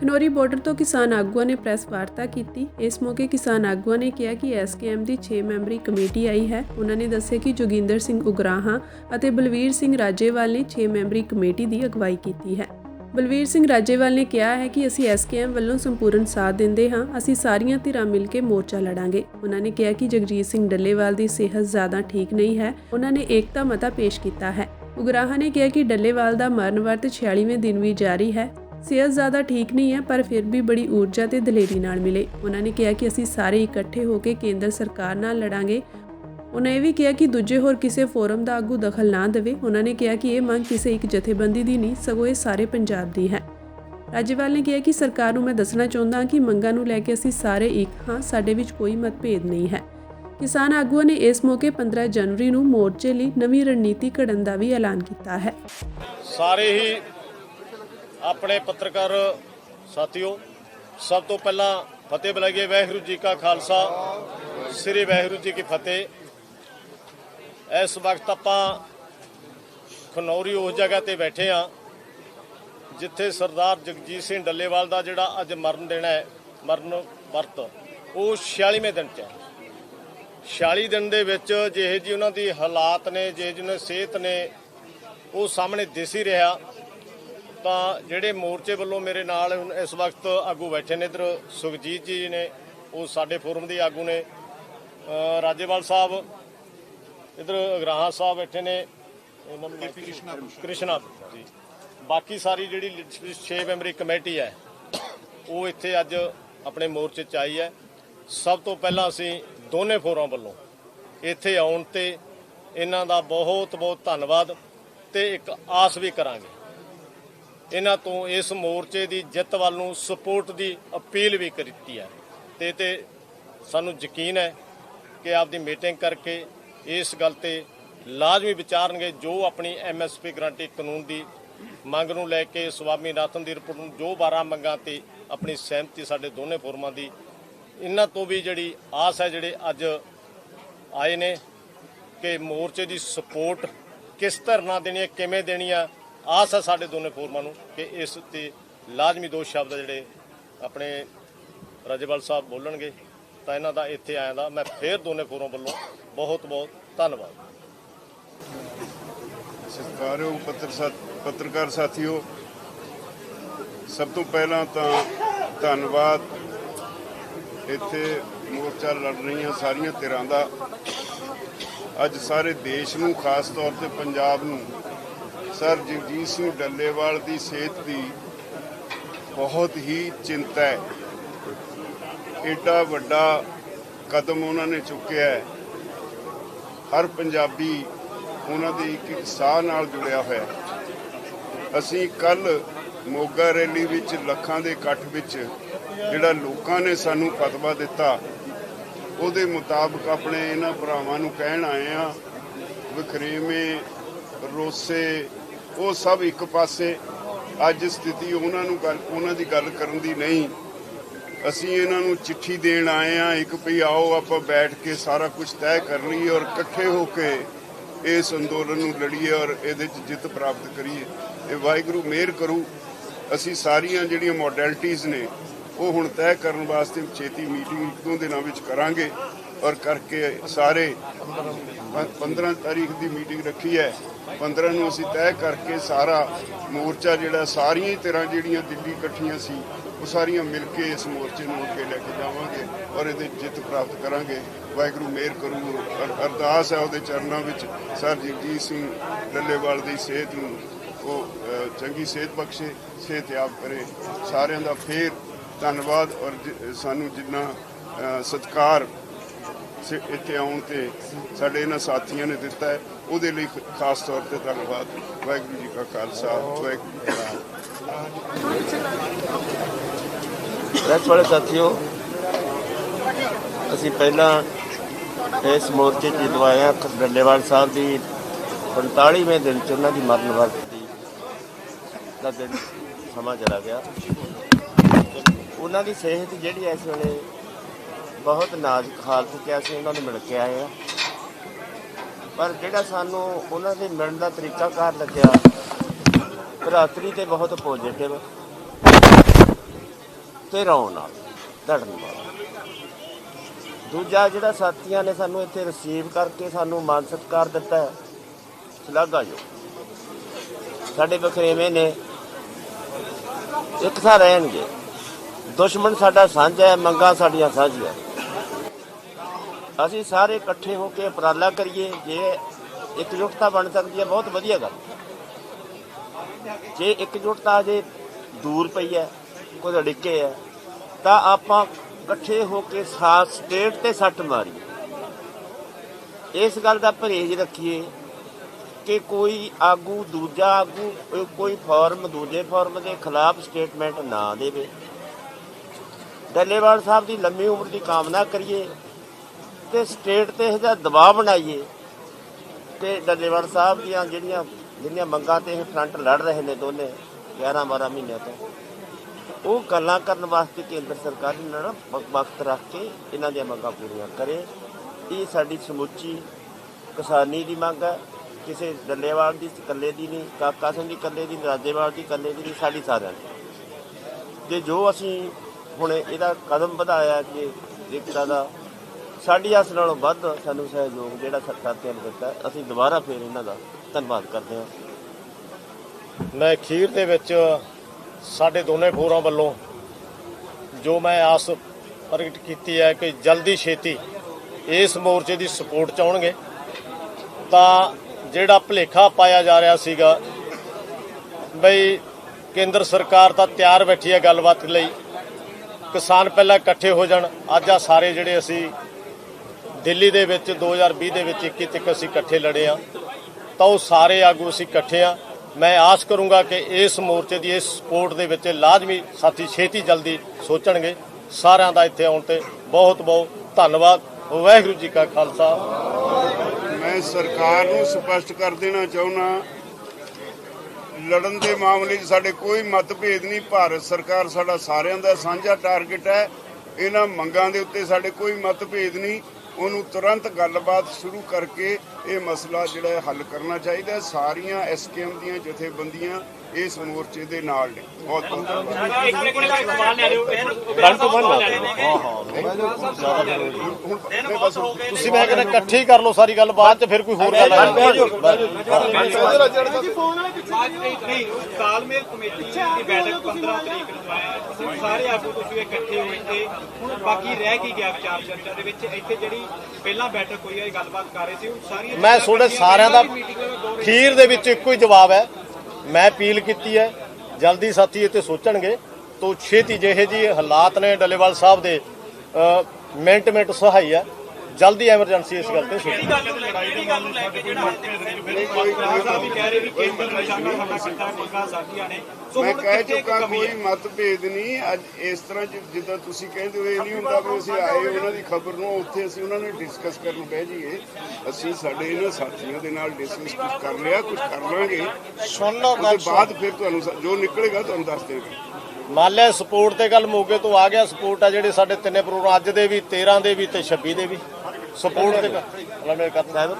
Khanauri border ਤੋਂ ਕਿਸਾਨ ਆਗੂਆਂ ਨੇ ਪ੍ਰੈਸ ਵਾਰਤਾ ਕੀਤੀ। ਇਸ ਮੌਕੇ ਕਿਸਾਨ ਆਗੂਆਂ ਨੇ ਕਿਹਾ ਕਿ ਐਸਕੇਐਮ ਦੀ 6 ਮੈਂਬਰੀ ਕਮੇਟੀ ਆਈ ਹੈ। ਉਹਨਾਂ ਨੇ ਦੱਸਿਆ ਕਿ ਜੋਗਿੰਦਰ ਸਿੰਘ ਉਗਰਾਹਾਂ ਅਤੇ ਬਲਵੀਰ ਸਿੰਘ ਰਾਜੇਵਾਲ ਨੇ 6 ਮੈਂਬਰੀ ਕਮੇਟੀ ਦੀ ਅਗਵਾਈ ਕੀਤੀ ਹੈ। ਬਲਵੀਰ ਸਿੰਘ ਰਾਜੇਵਾਲ ਨੇ ਕਿਹਾ ਹੈ ਕਿ ਅਸੀਂ ਐਸਕੇਐਮ ਵੱਲੋਂ ਸੰਪੂਰਨ ਸਾਥ ਦਿੰਦੇ ਹਾਂ। ਅਸੀਂ ਸਾਰੀਆਂ ਧਿਰਾਂ ਮਿਲ ਕੇ ਮੋਰਚਾ ਲੜਾਂਗੇ। ਉਹਨਾਂ ਨੇ ਕਿਹਾ ਕਿ ਜਗਜੀਤ ਸਿੰਘ ਡੱਲੇਵਾਲ ਦੀ ਸਿਹਤ ਜ਼ਿਆਦਾ ਠੀਕ ਨਹੀਂ ਹੈ। ਉਹਨਾਂ ਨੇ ਏਕਤਾ ਮਤਾ ਪੇਸ਼ ਕੀਤਾ ਹੈ। ਉਗਰਾਹਾਂ ਨੇ ਕਿਹਾ ਕਿ ਡੱਲੇਵਾਲ ਦਾ ਮਰਨ ਵਰਤ 46ਵੇਂ ਦਿਨ ਵੀ ਜਾਰੀ ਹੈ। ਸਿਹਤ ਜ਼ਿਆਦਾ ਠੀਕ ਨਹੀਂ ਹੈ, ਪਰ ਫਿਰ ਵੀ ਬੜੀ ਊਰਜਾ ਤੇ ਦਲੇਰੀ ਨਾਲ ਮਿਲੇ। ਉਹਨਾਂ ਨੇ ਕਿਹਾ ਕਿ ਅਸੀਂ ਸਾਰੇ ਇਕੱਠੇ ਹੋ ਕੇ ਕੇਂਦਰ ਸਰਕਾਰ ਨਾਲ ਲੜਾਂਗੇ। ਉਹਨਾਂ ਇਹ ਵੀ ਕਿਹਾ ਕਿ ਦੂਜੇ ਹੋਰ ਕਿਸੇ ਫੋਰਮ ਦਾ ਆਗੂ ਦਖਲ ਨਾ ਦੇਵੇ। ਉਹਨਾਂ ਨੇ ਕਿਹਾ ਕਿ ਇਹ ਮੰਗ ਕਿਸੇ ਇੱਕ ਜਥੇਬੰਦੀ ਦੀ ਨਹੀਂ, ਸਗੋਂ ਇਹ ਸਾਰੇ ਪੰਜਾਬ ਦੀ ਹੈ। ਰਾਜੇਵਾਲ ਨੇ ਕਿਹਾ ਕਿ ਸਰਕਾਰ ਨੂੰ ਮੈਂ ਦੱਸਣਾ ਚਾਹੁੰਦਾ ਹਾਂ ਕਿ ਮੰਗਾਂ ਨੂੰ ਲੈ ਕੇ ਅਸੀਂ ਸਾਰੇ ਇੱਕ ਹਾਂ, ਸਾਡੇ ਵਿੱਚ ਕੋਈ ਮਤਭੇਦ ਨਹੀਂ ਹੈ। ਕਿਸਾਨ ਆਗੂਆਂ ਨੇ ਇਸ ਮੌਕੇ 15 ਜਨਵਰੀ ਨੂੰ ਮੋਰਚੇ ਲਈ ਨਵੀਂ ਰਣਨੀਤੀ ਘੜਨ ਦਾ ਵੀ ਐਲਾਨ ਕੀਤਾ ਹੈ। ਸਾਰੇ ਹੀ ਆਪਣੇ ਪੱਤਰਕਾਰ ਸਾਥੀਓ, ਸਭ ਤੋਂ ਪਹਿਲਾਂ ਫਤਿਹ ਬੁਲਾਈਏ ਵਾਹਿਗੁਰੂ ਜੀ ਕਾ ਖਾਲਸਾ, ਸ੍ਰੀ ਵਾਹਿਗੁਰੂ ਜੀ ਕੀ ਫਤਿਹ। ਇਸ ਵਕਤ ਆਪਾਂ ਖਨੌਰੀ ਉਸ ਜਗ੍ਹਾ ਤੇ ਬੈਠੇ ਆ ਜਿੱਥੇ ਸਰਦਾਰ ਜਗਜੀਤ ਸਿੰਘ ਡੱਲੇਵਾਲ ਦਾ ਜਿਹੜਾ ਅੱਜ ਮਰਨ ਦੇਣਾ ਹੈ, ਮਰਨ ਵਰਤ, ਉਹ 46ਵੇਂ ਦਿਨ ਚ ਹੈ। 46 ਦਿਨ ਦੇ ਵਿੱਚ ਜਿਹੇ ਜੀ ਉਹਨਾਂ ਦੀ ਹਾਲਾਤ ਨੇ, ਜਿਹੇ ਜਿਹੀ ਉਹਨਾਂ ਦੀ ਸਿਹਤ ਨੇ, ਉਹ ਸਾਹਮਣੇ ਦਿਸ ਹੀ ਰਿਹਾ। ਤਾਂ ਜਿਹੜੇ ਮੋਰਚੇ ਵੱਲੋਂ ਮੇਰੇ ਨਾਲ ਇਸ ਵਕਤ ਆਗੂ ਬੈਠੇ ਨੇ ਇਧਰ ਸੁਖਜੀਤ ਜੀ ਨੇ ਉਹ ਸਾਡੇ ਫੋਰਮ ਦੇ ਆਗੂ ਨੇ ਰਾਜੇਵਾਲ ਸਾਹਿਬ ਇਧਰ ਅਗਰਾਹਾਂ ਸਾਹਿਬ ਬੈਠੇ ਨੇ ਕ੍ਰਿਸ਼ਨਾ ਕ੍ਰਿਸ਼ਨਾ ਜੀ। ਬਾਕੀ ਸਾਰੀ ਜਿਹੜੀ 6 ਮੈਂਬਰੀ ਕਮੇਟੀ ਹੈ ਉਹ ਇੱਥੇ ਅੱਜ ਆਪਣੇ ਮੋਰਚੇ 'ਚ ਆਈ ਹੈ। ਸਭ ਤੋਂ ਪਹਿਲਾਂ ਅਸੀਂ ਦੋਨੇ ਫੋਰਮ ਵੱਲੋਂ ਇੱਥੇ ਆਉਣ ਤੇ ਇਹਨਾਂ ਦਾ ਬਹੁਤ ਬਹੁਤ ਧੰਨਵਾਦ ਤੇ ਇੱਕ ਆਸ ਵੀ ਕਰਾਂਗੇ। ਇਹਨਾਂ ਤੋਂ ਇਸ ਮੋਰਚੇ ਦੀ ਜਿੱਤ ਵੱਲ ਨੂੰ ਸਪੋਰਟ ਦੀ ਅਪੀਲ ਵੀ ਕੀਤੀ ਹੈ। ਤੇ ਤੇ ਸਾਨੂੰ ਯਕੀਨ ਹੈ ਕਿ ਆਪਦੀ ਮੀਟਿੰਗ ਕਰਕੇ ਇਸ ਗੱਲ ਤੇ ਲਾਜ਼ਮੀ ਵਿਚਾਰਨਗੇ ਜੋ ਆਪਣੀ ਐਮਐਸਪੀ ਗਰੰਟੀ ਕਾਨੂੰਨ ਦੀ ਮੰਗ ਨੂੰ ਲੈ ਕੇ ਸਵਾਮੀਨਾਥਨ ਦੀ ਰਿਪੋਰਟ ਨੂੰ ਜੋ 12 ਮੰਗਾਂ ਤੇ ਆਪਣੀ ਸਹਿਮਤੀ ਸਾਡੇ ਦੋਨੇ ਫੋਰਮਾਂ ਦੀ, ਇਹਨਾਂ ਤੋਂ ਵੀ ਜਿਹੜੀ ਆਸ ਹੈ ਜਿਹੜੇ ਅੱਜ ਆਏ ਨੇ ਕਿ ਮੋਰਚੇ ਦੀ ਸਪੋਰਟ ਕਿਸ ਧਰਨਾ ਦੇਣੀ ਹੈ, ਕਿਵੇਂ ਦੇਣੀ ਹੈ ਆਸ ਹੈ ਸਾਡੇ ਦੋਨੇ ਫੋਰਮਾਂ ਨੂੰ ਕਿ ਇਸ ਉੱਤੇ ਲਾਜ਼ਮੀ ਦੋ ਸ਼ਬਦ ਜਿਹੜੇ ਆਪਣੇ ਰਾਜੇਵਾਲ ਸਾਹਿਬ ਬੋਲਣਗੇ, ਤਾਂ ਇਹਨਾਂ ਦਾ ਇੱਥੇ ਆਇਆ ਦਾ ਮੈਂ ਫੇਰ ਦੋਨੇ ਫੋਰਮ ਵੱਲੋਂ ਬਹੁਤ ਬਹੁਤ ਧੰਨਵਾਦ। ਸਤਿਕਾਰਯੋਗ ਪੱਤਰ ਸਾ- ਪੱਤਰਕਾਰ ਸਾਥੀਓ, ਸਭ ਤੋਂ ਪਹਿਲਾਂ ਤਾਂ ਧੰਨਵਾਦ। ਇੱਥੇ ਮੋਰਚਾ ਲੜ ਰਹੀਆਂ ਸਾਰੀਆਂ ਧਿਰਾਂ ਦਾ। ਅੱਜ ਸਾਰੇ ਦੇਸ਼ ਨੂੰ, ਖਾਸ ਤੌਰ ਤੇ ਪੰਜਾਬ ਨੂੰ ਸਰ, ਜਗਜੀਤ ਸਿੰਘ ਡੱਲੇਵਾਲ ਦੀ ਸਿਹਤ ਦੀ ਬਹੁਤ ਹੀ ਚਿੰਤਾ ਹੈ। ਏਡਾ ਵੱਡਾ ਕਦਮ ਉਹਨਾਂ ਨੇ ਚੁੱਕਿਆ ਹੈ। ਹਰ ਪੰਜਾਬੀ ਉਹਨਾਂ ਦੀ ਇੱਕ ਇੱਕ ਸਾਹ ਨਾਲ ਜੁੜਿਆ ਹੋਇਆ ਅਸੀਂ ਕੱਲ ਮੋਗਾ ਰੈਲੀ ਵਿੱਚ ਲੱਖਾਂ ਦੇ ਇਕੱਠ ਵਿੱਚ ਜਿਹੜਾ ਲੋਕਾਂ ਨੇ ਸਾਨੂੰ ਫਤਵਾ ਦਿੱਤਾ, ਉਹਦੇ ਮੁਤਾਬਕ ਆਪਣੇ ਇਹਨਾਂ ਭਰਾਵਾਂ ਨੂੰ ਕਹਿਣ ਆਏ ਆ ਵਖਰੇਵੇਂ, ਰੋਸੇ ਉਹ ਸਭ ਇੱਕ ਪਾਸੇ ਅੱਜ ਸਥਿਤੀ ਉਹਨਾਂ ਨੂੰ ਗੱਲ ਉਹਨਾਂ ਦੀ ਗੱਲ ਕਰਨ ਦੀ ਨਹੀਂ। ਅਸੀਂ ਇਹਨਾਂ ਨੂੰ ਚਿੱਠੀ ਦੇਣ ਆਏ ਆ ਇੱਕ ਵੀ ਆਓ ਆਪਾਂ ਬੈਠ ਕੇ ਸਾਰਾ ਕੁਝ ਤੈਅ ਕਰ ਲਈਏ ਔਰ ਇਕੱਠੇ ਹੋ ਕੇ ਇਸ ਅੰਦੋਲਨ ਨੂੰ ਲੜੀਏ ਔਰ ਇਹਦੇ 'ਚ ਜਿੱਤ ਪ੍ਰਾਪਤ ਕਰੀਏ। ਇਹ ਵਾਹਿਗੁਰੂ ਮਿਹਰ ਕਰੂ। ਅਸੀਂ ਸਾਰੀਆਂ ਜਿਹੜੀਆਂ ਮੋਡੈਲਿਟੀਆਂ ਨੇ, ਉਹ ਹੁਣ ਤੈਅ ਕਰਨ ਵਾਸਤੇ ਛੇਤੀ ਮੀਟਿੰਗ ਇੱਕ ਦੋ ਦਿਨਾਂ ਵਿੱਚ ਕਰਾਂਗੇ। ਔਰ ਕਰਕੇ ਸਾਰੇ ਪ- 15 ਤਾਰੀਖ ਦੀ ਮੀਟਿੰਗ ਰੱਖੀ ਹੈ। 15 ਨੂੰ ਅਸੀਂ ਤੈਅ ਕਰਕੇ ਸਾਰਾ ਮੋਰਚਾ ਜਿਹੜਾ ਸਾਰੀਆਂ ਹੀ ਤਰ੍ਹਾਂ ਜਿਹੜੀਆਂ ਦਿੱਲੀ ਇਕੱਠੀਆਂ ਸੀ ਉਹ ਸਾਰੀਆਂ ਮਿਲ ਕੇ ਇਸ ਮੋਰਚੇ ਨੂੰ ਅੱਗੇ ਲੈ ਕੇ ਜਾਵਾਂਗੇ ਔਰ ਇਹਦੇ ਜਿੱਤ ਪ੍ਰਾਪਤ ਕਰਾਂਗੇ। ਵਾਹਿਗੁਰੂ ਮਿਹਰ ਕਰੂ। ਅਰ- ਅਰਦਾਸ ਹੈ ਉਹਦੇ ਚਰਨਾਂ ਵਿੱਚ। ਸਰ ਜਗਜੀਤ ਸਿੰਘ ਡੱਲੇਵਾਲ ਦੀ ਸਿਹਤ ਨੂੰ ਉਹ ਚੰਗੀ ਸਿਹਤ ਬਖਸ਼ੇ ਸਿਹਤਯਾਬ ਕਰੇ। ਸਾਰਿਆਂ ਦਾ ਫੇਰ ਧੰਨਵਾਦ ਔਰ ਜ- ਸਾਨੂੰ ਜਿੰਨਾ ਅ, ਸਤਿਕਾਰ ਇੱਥੇ ਆਉਣ ਤੇ ਸਾਡੇ ਇਹਨਾਂ ਸਾਥੀਆਂ ਨੇ ਦਿੱਤਾ ਹੈ। ਉਹਦੇ ਲਈ ਖਾਸ ਤੌਰ ਤੇ ਧੰਨਵਾਦ। ਵਾਹਿਗੁਰੂ ਜੀ ਕਾ ਖਾਲਸਾ, ਵਾਹਿਗੁਰੂ ਜੀ ਕੀ ਫਤਿਹ। ਵਾਲੇ ਸਾਥੀਓ, ਅਸੀਂ ਪਹਿਲਾਂ ਇਸ ਮੋਰਚੇ 'ਚ ਦਵਾਇਆ ਆਏ ਡੱਲੇਵਾਲ ਸਾਹਿਬ ਦੀ 45ਵੇਂ ਦਿਨ 'ਚ ਉਹਨਾਂ ਦੀ ਮਰਨ ਵਰਤ ਦਾ ਦਿਨ ਸਮਾਂ ਚਲਾ ਗਿਆ। ਉਹਨਾਂ ਦੀ ਸਿਹਤ ਜਿਹੜੀ ਇਸ ਵੇਲੇ ਬਹੁਤ ਨਾਜ਼ੁਕ ਹਾਲਤ 'ਚ ਅਸੀਂ ਉਹਨਾਂ ਨੂੰ ਮਿਲ ਕੇ ਆਏ ਹਾਂ ਪਰ ਜਿਹੜਾ ਸਾਨੂੰ ਉਹਨਾਂ ਦੇ ਮਿਲਣ ਦਾ ਤਰੀਕਾ ਕਾਰ ਲੱਗਿਆ ਭਰਾਤਰੀ ਤੇ ਬਹੁਤ ਪੋਜ਼ਿਟਿਵ ਤੇ ਰੌਣ ਨਾਲ, ਧੜਨ ਨਾਲ। ਦੂਜਾ ਜਿਹੜਾ ਸਾਥੀਆਂ ਨੇ ਸਾਨੂੰ ਇੱਥੇ ਰਿਸੀਵ ਕਰਕੇ ਸਾਨੂੰ ਮਾਨ ਸਤਿਕਾਰ ਦਿੱਤਾ ਹੈ, ਸ਼ਲਾਘਾ ਜੋ ਸਾਡੇ ਵਖਰੇਵੇਂ ਨੇ ਇੱਕ ਥਾਂ ਰਹਿਣਗੇ। ਦੁਸ਼ਮਣ ਸਾਡਾ ਸਾਂਝਾ ਹੈ, ਮੰਗਾਂ ਸਾਡੀਆਂ ਸਾਂਝੀਆਂ। ਅਸੀਂ ਸਾਰੇ ਇਕੱਠੇ ਹੋ ਕੇ ਉਪਰਾਲਾ ਕਰੀਏ, ਜੇ ਇਕਜੁੱਟਤਾ ਬਣ ਸਕਦੀ ਹੈ, ਬਹੁਤ ਵਧੀਆ ਗੱਲ। ਜੇ ਇਕਜੁੱਟਤਾ ਜੇ ਦੂਰ ਪਈ ਹੈ ਕੋਈ ਅੜਿੱਕੇ ਹੈ, ਤਾਂ ਆਪਾਂ ਇਕੱਠੇ ਹੋ ਕੇ ਸਾਥ ਸਟੇਟ ਤੇ ਸੱਟ ਮਾਰੀਏ। ਇਸ ਗੱਲ ਦਾ ਪਰਹੇਜ਼ ਰੱਖੀਏ ਕਿ ਕੋਈ ਆਗੂ, ਦੂਜਾ ਆਗੂ, ਕੋਈ- ਕੋਈ ਫਾਰਮ ਦੂਜੇ ਫਾਰਮ ਦੇ ਖਿਲਾਫ ਸਟੇਟਮੈਂਟ ਨਾ ਦੇਵੇ। ਡੱਲੇਵਾਲ ਸਾਹਿਬ ਦੀ ਲੰਮੀ ਉਮਰ ਦੀ ਕਾਮਨਾ ਕਰੀਏ। ਤੇ ਸਟੇਟ ਤੇ ਇਹਦਾ ਦਬਾਅ ਬਣਾਈਏ ਤੇ ਡੱਲੇਵਾਲ ਸਾਹਿਬ ਦੀਆਂ ਜਿਹੜੀਆਂ ਜਿਹੜੀਆਂ ਮੰਗਾਂ ਤੇ ਇਹ ਫਰੰਟ ਲੜ ਰਹੇ ਨੇ ਦੋਨੇ 11 12 ਮਹੀਨਿਆਂ ਤੋਂ ਉਹ ਗੱਲਾਂ ਕਰਨ ਵਾਸਤੇ ਕੇਂਦਰ ਸਰਕਾਰ ਨੇ ਨਾ ਵਕਤ ਰੱਖ ਕੇ ਇਹਨਾਂ ਦੀਆਂ ਮੰਗਾਂ ਪੂਰੀਆਂ ਕਰੇ। ਇਹ ਸਾਡੀ ਸਮੁੱਚੀ ਕਿਸਾਨੀ ਦੀ ਮੰਗ ਹੈ ਕਿਸੇ ਡੱਲੇਵਾਲ ਦੀ ਇਕੱਲੇ ਦੀ ਨਹੀਂ ਕਾਕਾ ਸਿੰਘ ਦੀ ਇਕੱਲੇ ਦੀ ਨਹੀਂ, ਰਾਜੇਵਾਲ ਦੀ ਇਕੱਲੇ ਦੀ ਨਹੀਂ ਸਾਡੀ ਸਾਰਿਆਂ ਦੀ। ਤੇ ਜੋ ਅਸੀਂ ਹੁਣ ਇਹਦਾ ਕਦਮ ਵਧਾਇਆ ਕਿ ਏਕਤਾ ਦਾ ਸਾਡੀ ਆਸ ਨਾਲੋਂ ਵੱਧ ਸਾਨੂੰ ਸਹਿਯੋਗ ਜਿਹੜਾ ਸਰਕਾਰ ਨੇ ਦਿੱਤਾ ਅਸੀਂ ਦੁਬਾਰਾ ਫੇਰ ਇਹਨਾਂ ਦਾ ਧੰਨਵਾਦ ਕਰਦੇ ਹਾਂ। ਮੈਂ ਖੀਰ ਦੇ ਵਿੱਚ ਸਾਡੇ ਦੋਨੇ ਫੋਰਾਂ ਵੱਲੋਂ ਜੋ ਮੈਂ ਆਸ ਪ੍ਰਗਟ ਕੀਤੀ ਹੈ ਕਿ ਜਲਦੀ ਛੇਤੀ ਇਸ ਮੋਰਚੇ ਦੀ ਸਪੋਰਟ ਚਾਹਣਗੇ ਤਾਂ ਜਿਹੜਾ ਭਲੇਖਾ ਪਾਇਆ ਜਾ ਰਿਹਾ ਸੀਗਾ ਬਈ ਕੇਂਦਰ ਸਰਕਾਰ ਤਾਂ ਤਿਆਰ ਬੈਠੀ ਹੈ ਗੱਲਬਾਤ ਲਈ, ਕਿਸਾਨ ਪਹਿਲਾਂ ਇਕੱਠੇ ਹੋ ਜਾਣ, ਅੱਜ ਆ ਸਾਰੇ ਜਿਹੜੇ ਅਸੀਂ ਦਿੱਲੀ ਦੇ ਵਿੱਚ 2020 ਦੇ ਵਿੱਚ 21 ਤੱਕ ਅਸੀਂ ਇਕੱਠੇ ਲੜੇ ਆ ਤਾਂ ਉਹ ਸਾਰੇ ਆਗੂ ਅਸੀਂ ਇਕੱਠੇ ਆ ਮੈਂ ਆਸ ਕਰੂੰਗਾ ਕਿ ਇਸ ਮੋਰਚੇ ਦੀ, ਇਸ ਸਪੋਰਟ ਦੇ ਵਿੱਚ ਲਾਜ਼ਮੀ ਸਾਥੀ ਛੇਤੀ ਜਲਦੀ ਸੋਚਣਗੇ। ਸਾਰਿਆਂ ਦਾ ਇੱਥੇ ਆਉਣ ਤੇ ਬਹੁਤ ਬਹੁਤ ਧੰਨਵਾਦ। ਵਾਹਿਗੁਰੂ ਜੀ ਕਾ ਖਾਲਸਾ। ਮੈਂ ਸਰਕਾਰ ਨੂੰ ਸਪਸ਼ਟ ਕਰ ਦੇਣਾ ਚਾਹੁੰਦਾ ਲੜਨ ਦੇ ਮਾਮਲੇ 'ਚ ਸਾਡੇ ਕੋਈ ਮਤਭੇਦ ਨਹੀਂ। ਭਾਰਤ ਸਰਕਾਰ ਸਾਡਾ ਸਾਰਿਆਂ ਦਾ ਸਾਂਝਾ ਟਾਰਗੇਟ ਹੈ। ਇਹਨਾਂ ਮੰਗਾਂ ਦੇ ਉੱਤੇ ਸਾਡੇ ਕੋਈ ਮਤਭੇਦ ਨਹੀਂ। ਉਹਨੂੰ ਤੁਰੰਤ ਗੱਲਬਾਤ ਸ਼ੁਰੂ ਕਰਕੇ ਇਹ ਮਸਲਾ ਜਿਹੜਾ ਹੱਲ ਕਰਨਾ ਚਾਹੀਦਾ। ਸਾਰੀਆਂ ਐਸਕੇਐਮ ਦੀਆਂ ਜਥੇਬੰਦੀਆਂ ਇਸ ਮੋਰਚੇ ਦੇ ਨਾਲ ਨੇ। ਬਹੁਤ ਬਹੁਤ ਧੰਨਵਾਦ। ਤੁਸੀਂ ਮੈਂ ਕਹਿੰਦਾ ਇਕੱਠੇ ਕਰ ਲਓ ਸਾਰੀ ਗੱਲ ਬਾਅਦ ਚ ਫਿਰ ਕੋਈ ਹੋਰ ਗੱਲ ਨਹੀਂ ਤਾਲਮੇਲ ਕਮੇਟੀ ਦੀ ਬੈਠਕ 15 ਤਰੀਕ ਨੂੰ ਆਇਆ ਤੁਸੀਂ ਸਾਰੇ ਆਗੂ ਤੁਸੀਂ ਇਕੱਠੇ ਹੋਏ ਤੇ ਹੁਣ ਬਾਕੀ ਰਹਿ ਕੀ ਗਿਆ ਵਿਚਾਰ ਚਰਚਾ ਦੇ ਵਿੱਚ। ਇੱਥੇ ਜਿਹੜੀ ਪਹਿਲਾਂ ਬੈਠਕ ਹੋਈ ਹੈ ਗੱਲਬਾਤ ਕਰ ਰਹੇ ਸੀ ਉਹ ਸਾਰੀਆਂ ਮੈਂ ਤੁਹਾਡੇ ਸਾਰਿਆਂ ਦਾ ਖੀਰ ਦੇ ਵਿੱਚ ਇੱਕੋ ਹੀ ਜਵਾਬ ਹੈ। ਮੈਂ ਅਪੀਲ ਕੀਤੀ ਹੈ, ਜਲਦੀ ਸਾਥੀ ਇੱਥੇ ਸੋਚਣਗੇ। ਤੋਂ ਛੇਤੀ ਜਿਹੇ ਜੀ ਹਾਲਾਤ ਨੇ ਡੱਲੇਵਾਲ ਸਾਹਿਬ ਦੇ ਮਿੰਟ ਮਿੰਟ ਸਹਾਈ ਹੈ। ਜਲਦੀ ਐਮਰਜੈਂਸੀ ਇਸ ਗੱਲ ਤੇ ਸੋਚੋ ਗੱਲ ਨੂੰ ਲੜਾਈ ਦੀ ਗੱਲ ਨੂੰ ਲੈ ਕੇ ਜਿਹੜਾ ਕੋਈ ਸਾਹਿਬ ਵੀ ਕਹਿ ਰਹੇ ਵੀ ਕੇਂਦਰ ਨਿਸ਼ਾਨਾ ਸਾਡਾ ਇਕੱਠਾ ਮੰਗਾ ਸਾਡੀਆਂ ਨੇ। ਸੋ ਮੈਂ ਕਹਿ ਚੁੱਕਾ ਕੋਈ? ਮਤਭੇਦ ਨਹੀਂ। ਅੱਜ ਇਸ ਤਰ੍ਹਾਂ ਜਿੱਦਾਂ ਤੁਸੀਂ ਕਹਿੰਦੇ ਹੋ ਇਹ ਨਹੀਂ ਹੁੰਦਾ ਵੀ ਅਸੀਂ ਆਏ ਉਹਨਾਂ ਦੀ ਖਬਰ ਨੂੰ ਉੱਥੇ ਅਸੀਂ ਉਹਨਾਂ ਨੇ ਡਿਸਕਸ ਕਰਨ ਬਹਿ ਜਾਈਏ। ਅਸੀਂ ਸਾਡੇ ਇਹਨਾਂ ਸਾਥੀਆਂ ਦੇ ਨਾਲ ਡਿਸਕਸ ਕੁਝ ਕਰ ਲਿਆ ਕੁਝ ਕਰ ਲਾਂਗੇ। ਸੁਣ ਲਓ ਉਹਦੇ ਬਾਅਦ ਫਿਰ ਤੁਹਾਨੂੰ ਜੋ ਨਿਕਲੇਗਾ ਤੁਹਾਨੂੰ ਦੱਸ ਦੇਵਾਂਗੇ। ਮੰਨ ਲਿਆ ਸਪੋਰਟ ਤੇ ਗੱਲ ਮੋਗੇ ਤੋਂ ਆ ਗਿਆ। ਸਪੋਰਟ ਆ ਜਿਹੜੇ ਸਾਡੇ ਤਿੰਨੇ ਪ੍ਰੋਗਰਾਮ ਅੱਜ ਦੇ ਵੀ 13 ਦੇ ਵੀ ਤੇ 26 ਦੇ ਵੀ। ਸਪੋਰਟ ਤੇ ਗੱਲ ਮੇਰੇ ਕਰ ਸਾਹਿਬ